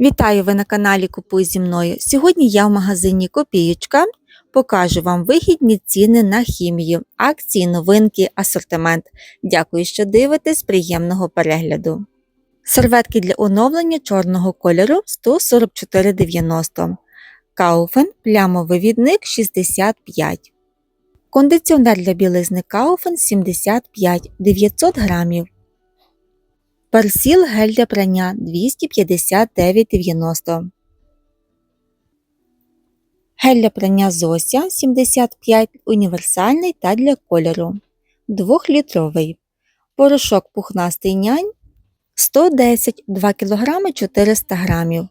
Вітаю ви на каналі Купуй зі мною. Сьогодні я в магазині Копієчка покажу вам вигідні ціни на хімію, акції, новинки, асортимент. Дякую, що дивитесь. Приємного перегляду. Серветки для оновлення чорного кольору 144,90. Кауфен плямовий відник 65. Кондиціонер для білизни Кауфен 75 900 грамів. Персіл гель для прання 259,90. Гель для прання Зося 75 універсальний та для кольору 2-літровий. Порошок пухнастий нянь 110 2 кг 400 г.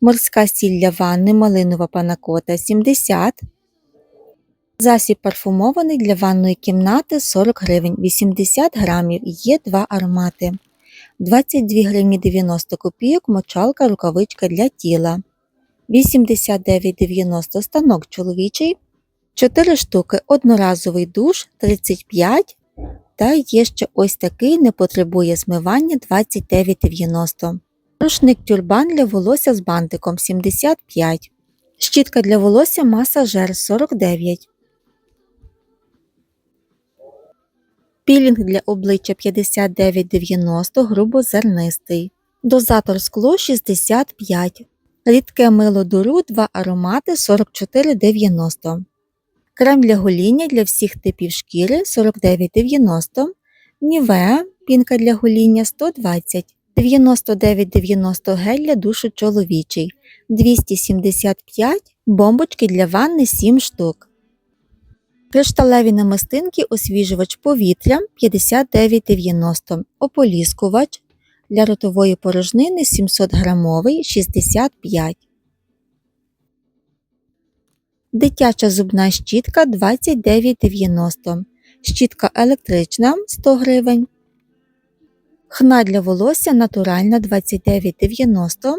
Морська сіль для ванни малинова панакота 70 Засіб парфумований для ванної кімнати 40 гривень 80 грамів. Є два аромати. 22 гривні 90 копійок мочалка рукавичка для тіла. 89,90 станок чоловічий. 4 штуки одноразовий душ 35 та є ще ось такий не потребує змивання 29,90. Рушник тюрбан для волосся з бантиком 75. Щітка для волосся масажер 49. Пілінг для обличчя 59,90 грубозернистий. Дозатор скло 65. Рідке мило дуру 2 аромати 44,90. Крем для гоління для всіх типів шкіри 49,90. Нівеа пінка для гоління 120. 99,90 гель для душу чоловічий. 275 бомбочки для ванни 7 штук. Кришталеві намистинки освіжувач повітря 59,90, ополіскувач. Для ротової порожнини 700 грамовий 65. Дитяча зубна щітка 29,90, щітка електрична 100 гривень. Хна для волосся натуральна 29,90,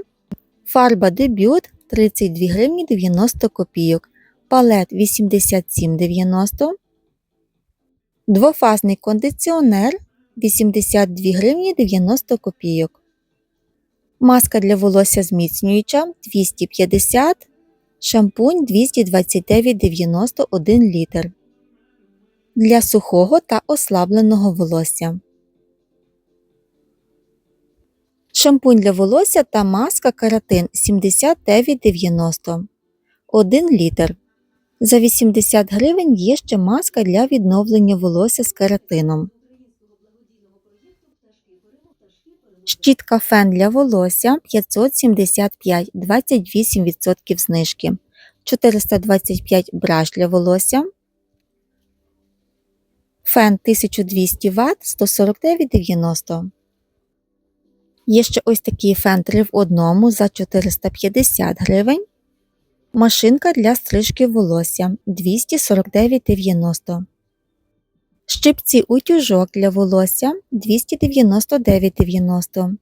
фарба дебют 32 гривні 90 копійок палет 87,90, двофазний кондиціонер 82 гривні 90 копійок, маска для волосся зміцнююча 250, шампунь 229,90 1 літр. Для сухого та ослабленого волосся. Шампунь для волосся та маска каратин 79,90 1 літр. За 80 гривень є ще маска для відновлення волосся з кератином. Щітка фен для волосся 575 28% знижки. 425 браш для волосся. Фен 1200 Вт 149,90. Є ще ось такий фен 3 в одному за 450 гривень. Машинка для стрижки волосся 249,90. Щипці утюжок для волосся 299,90.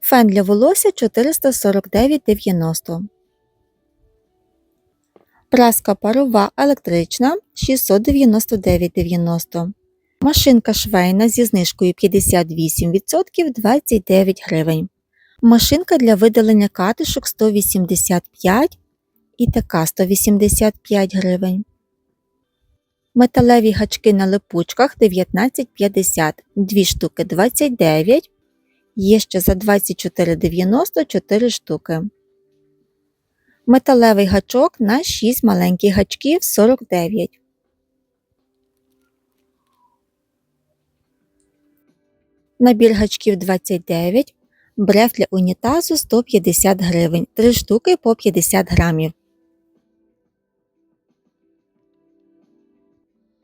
Фен для волосся 449,90. Праска парова електрична 699,90. Машинка швейна зі знижкою 58% 29 гривень. Машинка для видалення катишок 185 і така 185 гривень. Металеві гачки на липучках 19,50, 2 штуки 29. Є ще за 24,90 4 штуки. Металевий гачок на 6 маленьких гачків 49. Набір гачків 29. Бреф для унітазу 150 гривень, 3 штуки по 50 грамів.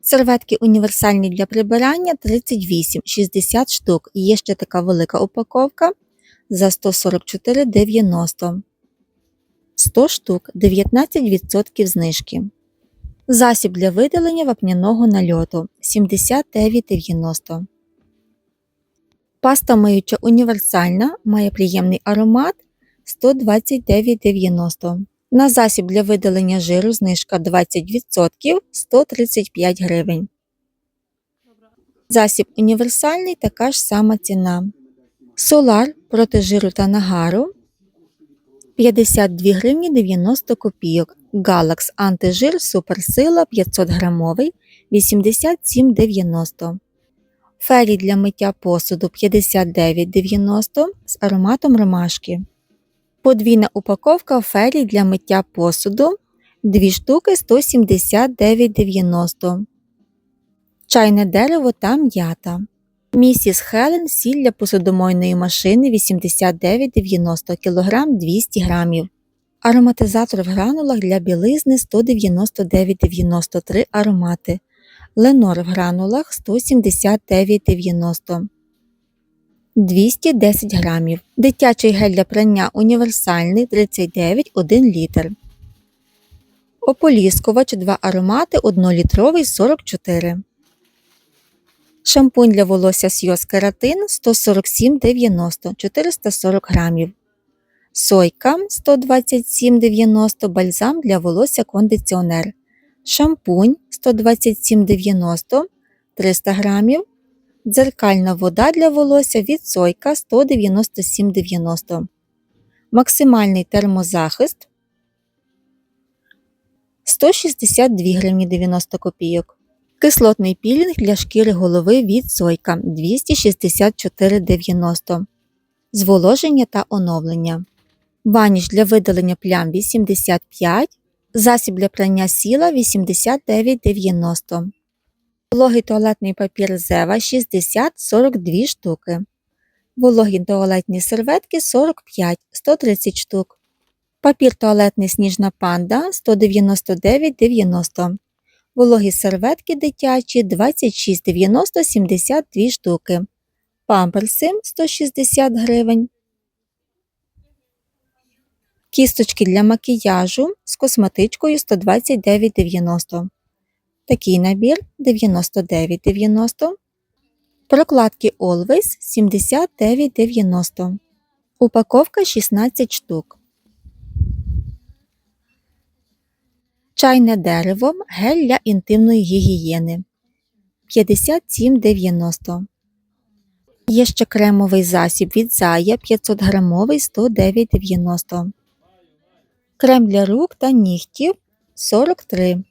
Серветки універсальні для прибирання 38, 60 штук. Є ще така велика упаковка за 144,90. 100 штук 19% знижки. Засіб для видалення вапняного нальоту 79,90. Паста миюча універсальна, має приємний аромат 129,90. На засіб для видалення жиру знижка 20% 135 гривень. Засіб універсальний така ж сама ціна. Солар проти жиру та нагару 52 гривні 90 копійок. Галакс антижир суперсила 500 грамовий 87,90. Фері для миття посуду 59,90 з ароматом ромашки. Подвійна упаковка фері для миття посуду 2 штуки 179,90. Чайне дерево та м'ята. Місіс Хелен сіль для посудомойної машини 89,90 кг 200 г. Ароматизатор в гранулах для білизни 199,93 аромати. Ленор в гранулах 179,90 210 грамів. Дитячий гель для прання універсальний 39 1 літр. Ополіскувач 2 аромати 1-літровий 44. Шампунь для волосся Сйоз Кератин 147,90 440 грамів. Сойка 127,90 бальзам для волосся кондиціонер. Шампунь 127,90 300 грамів. Дзеркальна вода для волосся від Сойка 197,90. Максимальний термозахист 162 гривні 90 копійок. Кислотний пілінг для шкіри голови від Сойка 264,90. Зволоження та оновлення. Ваніш для видалення плям 85, засіб для прання сіла 89,90. Вологий туалетний папір Зева 60 42 штуки. Вологі туалетні серветки 45 130 штук. Папір туалетний сніжна панда 199,90. Вологі серветки дитячі 26,90 72 штуки. Памперси 160 гривень. Кісточки для макіяжу з косметичкою 129,90. Такий набір 99,90. Прокладки Always 79,90. Упаковка 16 штук. Чайне дерево гель для інтимної гігієни 57,90. Є ще кремовий засіб від Зая 500 грамовий 109,90. Крем для рук та нігтів 43.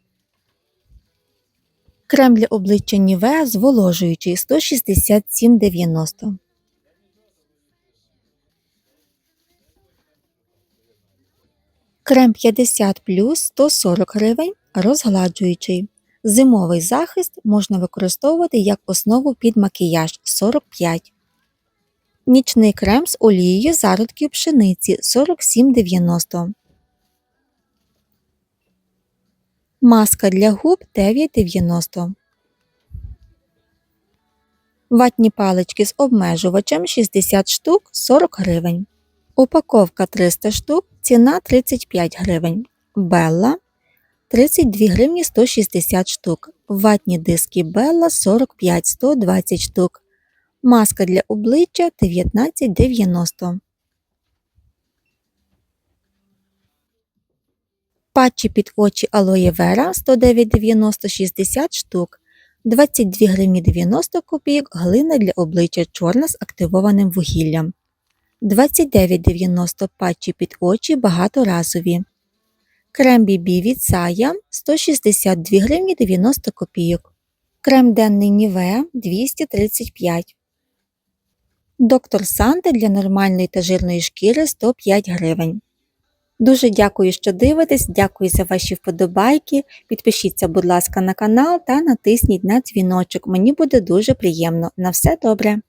Крем для обличчя Нівеа зволожуючий 167,90. Крем 50 плюс 140 гривень розгладжуючий. Зимовий захист можна використовувати як основу під макіяж 45. Нічний крем з олією зародків пшениці 47,90. Маска для губ 9,90. Ватні палички з обмежувачем 60 штук 40 гривень. Упаковка 300 штук, ціна 35 гривень. Белла 32 гривні 160 штук. Ватні диски Белла 45 120 штук. Маска для обличчя 19,90. Патчі під очі Vera 109,90 60 штук. 22 гривні 90 копійок глина для обличчя чорна з активованим вугіллям. 29,90 патчі під очі багаторазові. Крем BB від Сая 162 гривні 90 копійок. Крем денний Нівеа 235. Доктор Санте для нормальної та жирної шкіри 105 гривень. Дуже дякую, що дивитесь, дякую за ваші вподобайки. Підпишіться, будь ласка, на канал та натисніть на дзвіночок. Мені буде дуже приємно. На все добре!